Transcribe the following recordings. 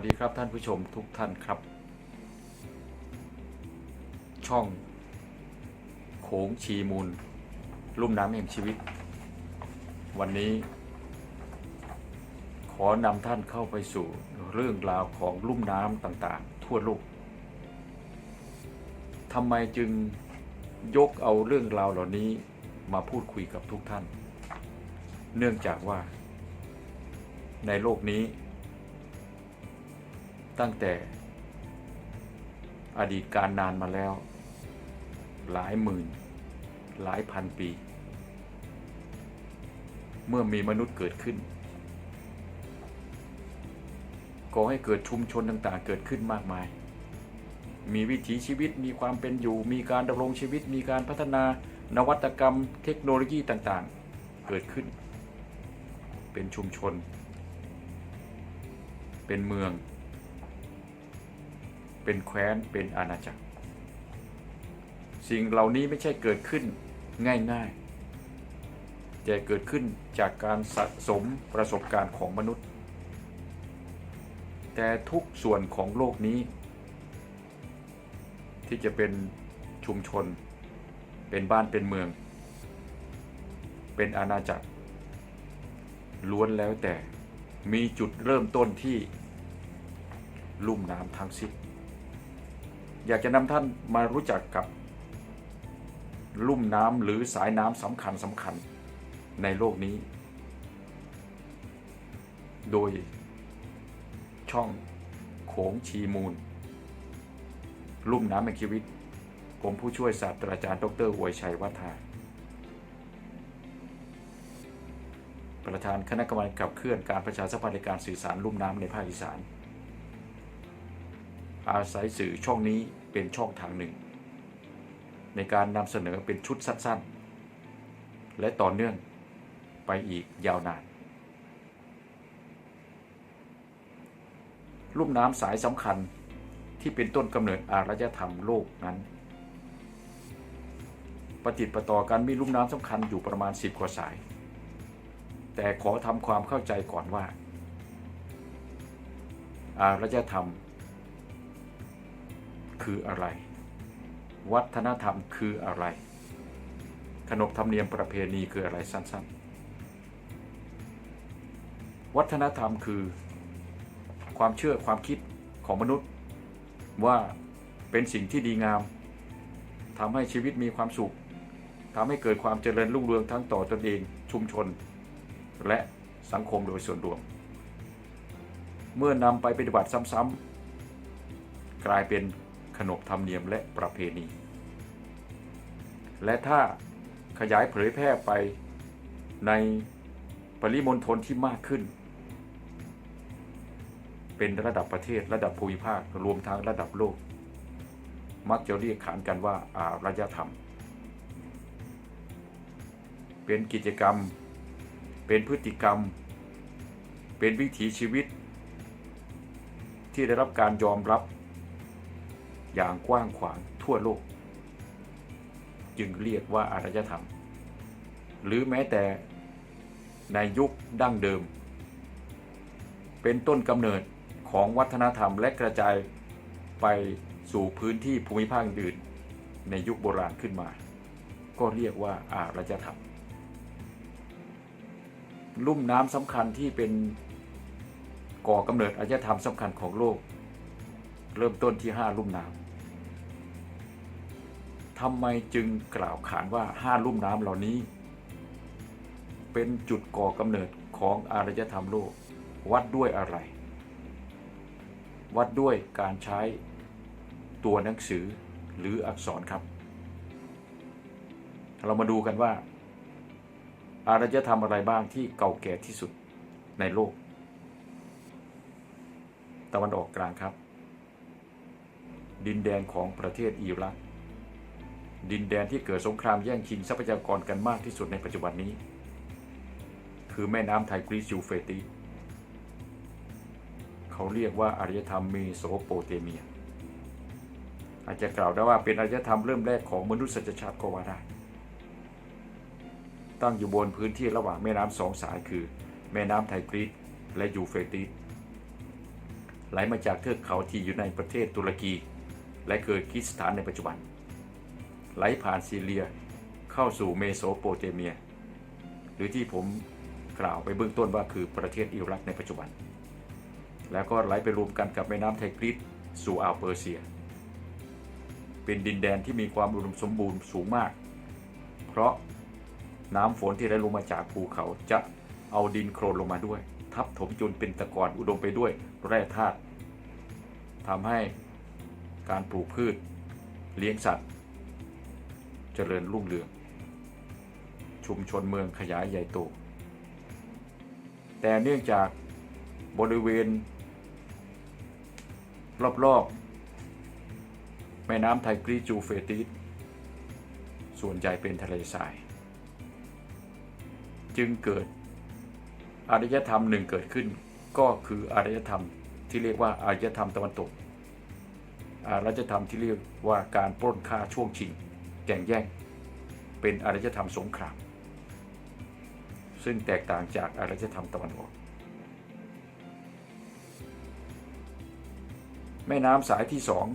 วัสดีครับท่านผู้ชมทุกท่านครับ ช่องโขงชีมูล ลุ่มน้ำแห่งชีวิต วันนี้ ขอนำท่านเข้าไปสู่เรื่องราวของลุ่มน้ำต่างๆ ทั่วโลกทำไมจึงยกเอาเรื่องราวเหล่านี้มาพูดคุยกับทุกท่าน เนื่องจากว่า ในโลกนี้ ตั้งแต่อดีตการนานมาแล้ว หลายหมื่น หลายพันปี เมื่อมีมนุษย์เกิดขึ้นก่อให้เกิดชุมชนต่างๆ เกิดขึ้นมากมาย มีวิถีชีวิต มีความเป็นอยู่ มีการดำรงชีวิต มีการพัฒนานวัตกรรม เทคโนโลยีต่างๆ เกิดขึ้น เป็นชุมชน เป็นเมือง เป็นแคว้นเป็นอาณาจักร สิ่งเหล่านี้ไม่ใช่เกิดขึ้นง่ายๆ แต่เกิดขึ้นจากการสะสมประสบการณ์ของมนุษย์ แต่ทุกส่วนของโลกนี้ ที่จะเป็นชุมชน เป็นบ้านเป็นเมือง เป็นอาณาจักร ล้วนแล้วแต่มีจุดเริ่มต้นที่ลุ่มน้ำทั้งสิ้น อยากจะนำท่านมารู้จักกับ ลุ่มน้ำหรือสายน้ำสำคัญสำคัญในโลกนี้ โดยช่องโขงชีมูล ลุ่มน้ำแห่งชีวิต ผมผู้ช่วยศาสตราจารย์ดรอวยชัยวัฒนาประธานคณะกรรมการขับเคลื่อนการประชาสัมพันธ์ในการสื่อสารลุ่มน้ำในภาคอีสาน อาศัยสื่อช่องนี้เป็นช่องทางหนึ่ง ในการนำเสนอเป็นชุดสั้นๆ และต่อเนื่องไปอีกยาวนาน ลุ่มน้ำสายสำคัญที่เป็นต้นกำเนิดอารยธรรมโลกนั้น ปฏิดประต่อกันมีลุ่มน้ำสำคัญอยู่ประมาณ 10 กว่าสาย แต่ขอทำความเข้าใจก่อนว่า อารยธรรม คืออะไร วัฒนธรรมคืออะไร ขนบธรรมเนียมประเพณีคืออะไรสั้นๆ วัฒนธรรมคือความเชื่อความคิดของมนุษย์ ว่าเป็นสิ่งที่ดีงามทำให้ชีวิตมีความสุขทำให้เกิดความเจริญรุ่งเรืองทั้งต่อตนเองชุมชน และสังคมโดยส่วนรวม เมื่อนำไปปฏิบัติซ้ำๆกลายเป็น ขนบธรรมเนียมและประเพณี และถ้าขยายเผยแพร่ไปในปริมณฑลที่มากขึ้น เป็นระดับประเทศระดับภูมิภาครวมทั้งระดับโลก มักจะเรียกขานกันว่าอารยธรรม เป็นกิจกรรม เป็นพฤติกรรม เป็นวิถีชีวิต ที่ได้รับการยอมรับ อย่างกว้างขวางทั่วโลก จึงเรียกว่าอารยธรรม หรือแม้แต่ในยุคดั้งเดิม เป็นต้นกำเนิดของวัฒนธรรมและกระจายไปสู่พื้นที่ภูมิภาคอื่นในยุคโบราณขึ้นมา ก็เรียกว่าอารยธรรม ลุ่มน้ำสำคัญที่เป็นก่อกำเนิดอารยธรรมสำคัญของโลก เริ่มต้นที่ห้าลุ่มน้ำ ทำไมจึงกล่าวขานว่าห้าลุ่มน้ำเหล่านี้ เป็นจุดก่อกำเนิดของอารยธรรมโลก วัดด้วยอะไร วัดด้วยการใช้ตัวหนังสือหรืออักษรครับ เรามาดูกันว่า อารยธรรมอะไรบ้างที่เก่าแก่ที่สุดในโลก ตะวันออกกลางครับ ดินแดนของประเทศอิรัก ดินแดนที่เกิดสงครามแย่งชิงทรัพยากรกันมากที่สุดในปัจจุบันนี้ คือแม่น้ำไทกรีสยูเฟติ เขาเรียกว่าอารยธรรมเมโสโปเตเมีย อาจจะกล่าวได้ว่าเป็นอารยธรรมเริ่มแรกของมนุษยชาติก็ว่าได้ ตั้งอยู่บนพื้นที่ระหว่างแม่น้ำสองสายคือ แม่น้ำไทกรีสและยูเฟติสไหลมาจากเทือกเขาที่อยู่ในประเทศตุรกี และเกิดกิสถานในปัจจุบัน ไหลผ่านซีเรียเข้าสู่เมโสโปเตเมีย หรือที่ผมกล่าวไปเบื้องต้นว่าคือประเทศอิรักในปัจจุบัน แล้วก็ไหลไปรวมกันกับแม่น้ำไทกริสสู่อ่าวเปอร์เซีย เป็นดินแดนที่มีความอุดมสมบูรณ์สูงมาก เพราะน้ำฝนที่ไหลลงมาจากภูเขาจะเอาดินโคลนลงมาด้วย ทับถมจนเป็นตะกอนอุดมไปด้วยแร่ธาตุทำให้การปลูกพืช เลี้ยงสัตว์ จริญรุ่งเรือง ชุมชนเมืองขยายใหญ่โต แต่เนื่องจากบริเวณ รอบๆ แม่น้ำไทกรีจูเฟติสส่วนใหญ่เป็นทะเลทราย จึงเกิดอารยธรรมหนึ่งเกิดขึ้น ก็คืออารยธรรมที่เรียกว่าอารยธรรมตะวันตกอารยธรรมที่เรียกว่าการปล้นฆ่าช่วงชิง แก่งแย่งเป็นอารยธรรมสงคราม ซึ่งแตกต่างจากอารยธรรมตะวันออก แม่น้ำสายที่สอง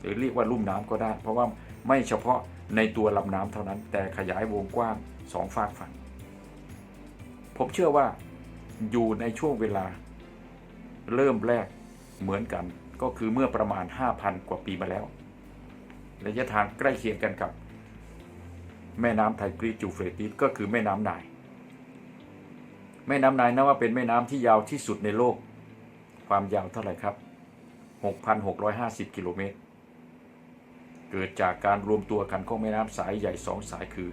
หรือเรียกว่าลุ่มน้ำก็ได้ เพราะว่าไม่เฉพาะในตัวลำน้ำเท่านั้น แต่ขยายวงกว้างสองฝากฝั่งผมเชื่อว่าอยู่ในช่วงเวลาเริ่มแรกเหมือนกัน ก็คือเมื่อประมาณ 5,000 กว่าปีมาแล้วระยะทางใกล้เคียงกันกับ แม่น้ำไทกรีจูเฟรติสก็คือแม่น้ำนาย แม่น้ำนายนับว่าเป็นแม่น้ำที่ยาวที่สุดในโลก ความยาวเท่าไหร่ครับ 6,650 กิโลเมตร เกิดจากการรวมตัวกันของแม่น้ำสายใหญ่สองสายคือ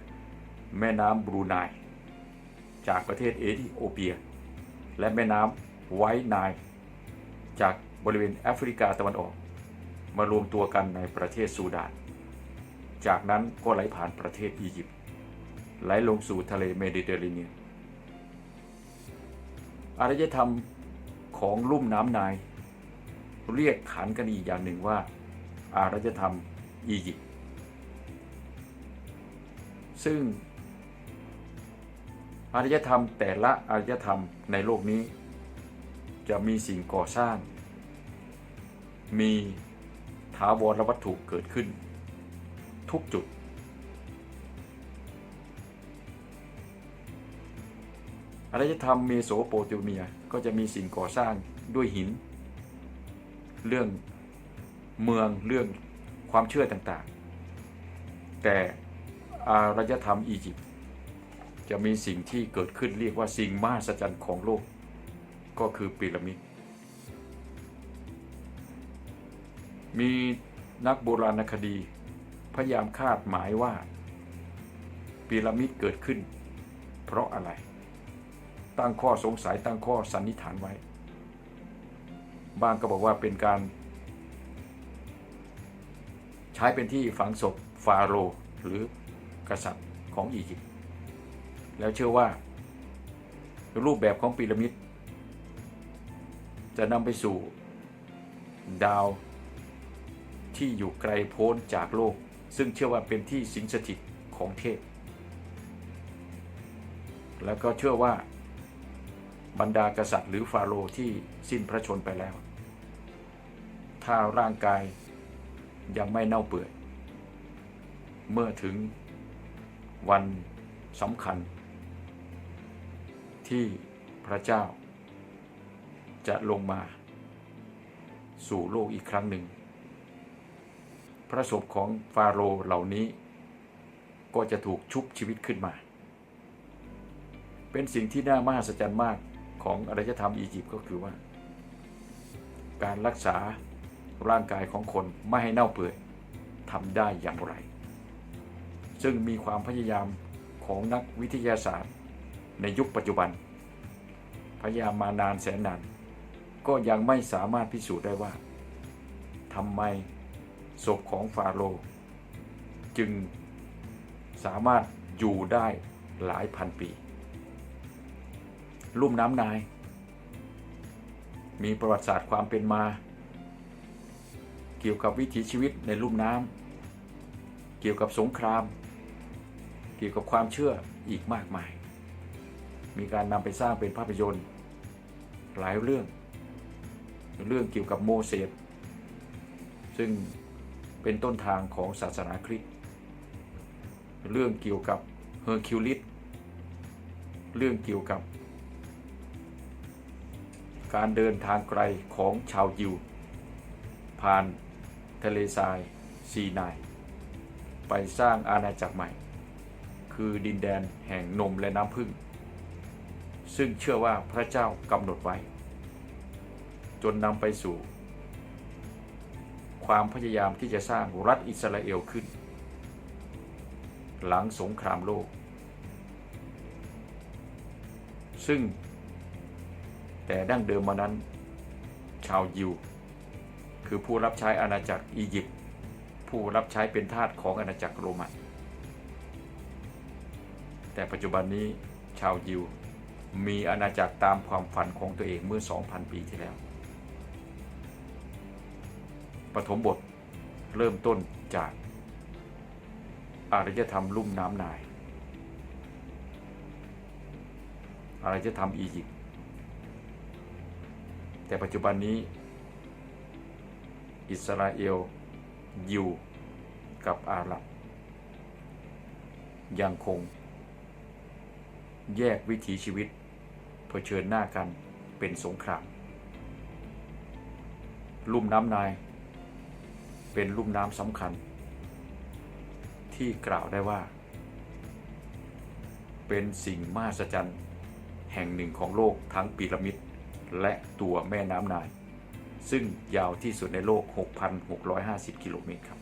แม่น้ำบรูไนจากประเทศเอธิโอเปีย และแม่น้ำไวท์ไนจากบริเวณแอฟริกาตะวันออก มารวมตัวกันในประเทศซูดาน จากนั้นก็ไหลผ่านประเทศอียิปต์ไหลลงสู่ทะเลเมดิเตอร์เรเนียนอารยธรรมของลุ่มน้ำนล์เรียกขานกันอีกอย่างหนึ่งว่า อารยธรรมอียิปต์ซึ่ง อารยธรรมแต่ละอารยธรรมในโลกนี้ จะมีสิ่งก่อสร้าง มีถาวรวัตถุเกิดขึ้น ทุกจุด อารยธรรมเมโสโปเตเมียก็จะมีสิ่งก่อสร้างด้วยหิน เรื่องเมืองเรื่องความเชื่อต่างๆ แต่อารยธรรมอียิปต์จะมีสิ่งที่เกิดขึ้นเรียกว่าสิ่งมหัศจรรย์ของโลก ก็คือพีระมิด มีนักโบราณคดี พยายามคาดหมายว่าพีระมิดเกิดขึ้น เพราะอะไร ตั้งข้อสงสัยตั้งข้อสันนิษฐานไว้ บางก็บอกว่าเป็นการ ใช้เป็นที่ฝังศพฟาโรห์หรือกษัตริย์ของอียิปต์แล้วเชื่อว่า รูปแบบของพีระมิด จะนำไปสู่ดาวที่อยู่ไกลโพ้นจากโลก ซึ่งเชื่อว่าเป็นที่สิงสถิตของเทพ แล้วก็เชื่อว่าบรรดากษัตริย์หรือฟาโรห์ที่สิ้นพระชนไปแล้ว ถ้าร่างกายยังไม่เน่าเปื่อย เมื่อถึงวันสำคัญ ที่พระเจ้าจะลงมาสู่โลกอีกครั้งหนึ่ง พระศพของฟาโรห์เหล่านี้ ก็จะถูกชุบชีวิตขึ้นมา เป็นสิ่งที่น่ามหัศจรรย์มากของอารยธรรมอียิปต์ก็คือว่า การรักษาร่างกายของคนไม่ให้เน่าเปื่อยทำได้อย่างไร ซึ่งมีความพยายามของนักวิทยาศาสตร์ ในยุคปัจจุบัน พยายามมานานแสนนาน ก็ยังไม่สามารถพิสูจน์ได้ว่าทำไม ศพของฟาโรห์จึงสามารถอยู่ได้หลายพันปี ลุ่มน้ำนาย มีประวัติศาสตร์ความเป็นมา เกี่ยวกับวิถีชีวิตในลุ่มน้ำเกี่ยวกับสงคราม เกี่ยวกับความเชื่ออีกมากมาย มีการนำไปสร้างเป็นภาพยนตร์ หลายเรื่อง เรื่องเกี่ยวกับโมเสสซึ่ง เป็นต้นทางของศาสนาคริสต์เรื่องเกี่ยวกับเฮอร์คิวลิสเรื่องเกี่ยวกับ การเดินทางไกลของชาวยิว ผ่านทะเลทรายซีนาย ไปสร้างอาณาจักรใหม่ คือดินแดนแห่งนมและน้ำพึ่ง ซึ่งเชื่อว่าพระเจ้ากำหนดไว้ จนนำไปสู่ ความพยายามที่จะสร้างรัฐอิสราเอลขึ้น หลังสงครามโลก ซึ่ง แต่ดั้งเดิมมานั้น ชาวยิว คือผู้รับใช้อาณาจักรอียิปต์ผู้รับใช้เป็นทาสของอาณาจักรโรมันแต่ปัจจุบันนี้ชาวยิวมีอาณาจักรตามความฝันของตัวเองเมื่อ 2,000 ปีที่แล้ว ฐมบทเริ่มต้นจากอารยธรรมลุ่มน้ำนาย อารยธรรมอียิปต์ แต่ปัจจุบันนี้ อิสราเอล ยิว กับอาหรับ ยังคง แยกวิถีชีวิต เผชิญหน้ากันเป็นสงคราม ลุ่มน้ำนาย เป็นลุ่มน้ำสำคัญ ที่กล่าวได้ว่า เป็นสิ่งมหัศจรรย์แห่งหนึ่งของโลกทั้งปีระมิดและตัวแม่น้ำนาย ซึ่งยาวที่สุดในโลก 6,650 กิโลเมตรครับ